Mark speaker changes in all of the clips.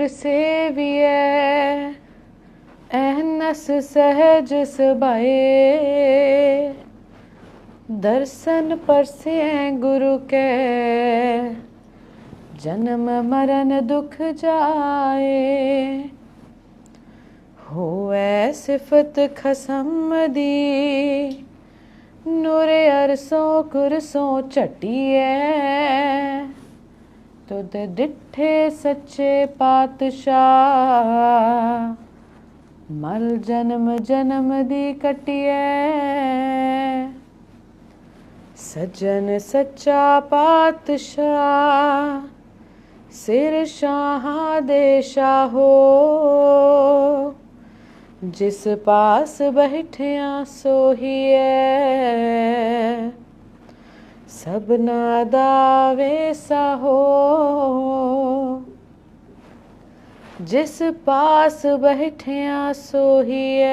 Speaker 1: ਸੇਵੀਐ ਅਹਨਸ ਸਹਿਜ ਸਬਾਏ। ਦਰਸ਼ਨ ਪਰਸੈ ਗੁਰੂ ਕੈ, ਜਨਮ ਮਰਨ ਦੁਖ ਜਾਏ। ਹੋਐ ਸਿਫਤ ਖਸਮ ਦੀ, ਨੂਰ ਅਰਸੋਂ ਕੁਰਸੋਂ ਝਟੀਐ। ਤੁਧ ਡਿਠੇ ਸੱਚੇ ਪਾਤਸ਼ਾਹ। ਮਲ ਜਨਮ ਜਨਮ ਦੀ ਕਟਿਐ। ਸਜਣ ਸੱਚਾ ਪਾਤਸ਼ਾਹ, ਸਿਰ ਸ਼ਾਹਾਂ ਦੇ ਸ਼ਾਹੋ ਜਿਸ ਪਾਸ ਬੈਠਿਆ ਸੋਹੀਐ। ਸਭਨਾ ਦਾ ਵੇਸਾ ਹੋ ਜਿਸ ਪਾਸ ਬੈਠਿਆ ਸੋਹੀਐ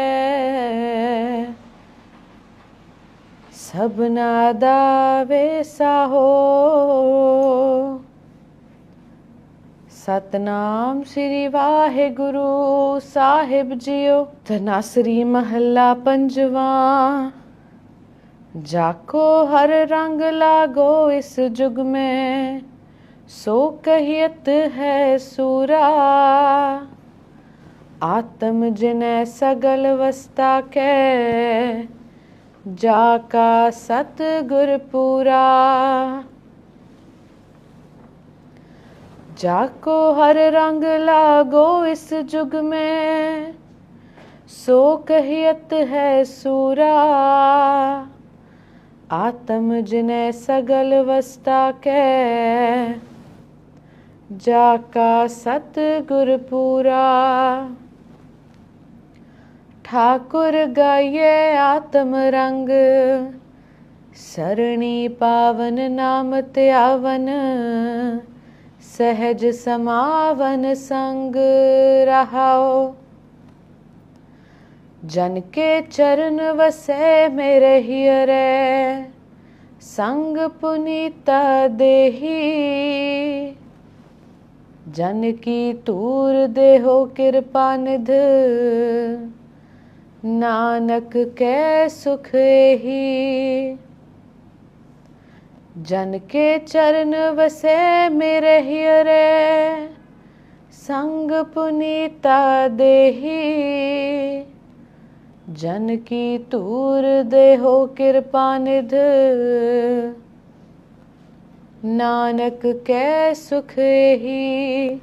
Speaker 1: ਸਭਨਾ ਦਾ ਵੇਸਾ ਹੋ ਸਤਨਾਮ ਸ੍ਰੀ ਵਾਹਿਗੁਰੂ ਸਾਹਿਬ ਜੀਓ ਤਨਾਸਰੀ ਮਹੱਲਾ ਪੰਜਵਾਂ। जाको हर रंग लागो इस जुग में सो कहियत है सूरा आत्म जिनै सगल वस्ता कै जाका सतगुर पूरा जाको हर रंग लागो इस जुग में सो कहियत है सूरा ਆਤਮ ਜਿਨੈ ਸਗਲ ਵਸਤਾ ਕੈ ਜਾ ਕਾ ਸਤ ਗੁਰ ਪੂਰਾ ਠਾਕੁਰ ਗਾਏ ਆਤਮ ਰੰਗ ਸਰਣੀ ਪਾਵਨ ਨਾਮ ਧਿਆਵਨ ਸਹਿਜ ਸਮਾਵਨ ਸੰਗ ਰਹਾਓ ਜਨ ਕੇ ਚਰਨ ਵਸੈ ਮੇਰੇ ਹਿਰੇ ਸੰਗ ਪੁਨੀਤਾ ਦੇਹੀ। ਜਨ ਕੀ ਤੂਰ ਦੇਹੋ ਕਿਰਪਾ ਨਿਧ, ਨਾਨਕ ਕੈ ਸੁਖ ਹੀ ਜਨ ਕੇ ਚਰਨ ਵਸੈ ਮੇਰੇ ਹਿਰੇ ਸੰਗ ਪੁਨੀਤਾ ਦੇਹੀ। ਜਨ ਕੀ ਤੂਰ ਦੇਹੋ ਕਿਰਪਾ ਨਿਧ। ਨਾਨਕ ਕੈ ਸੁਖ ਹੀ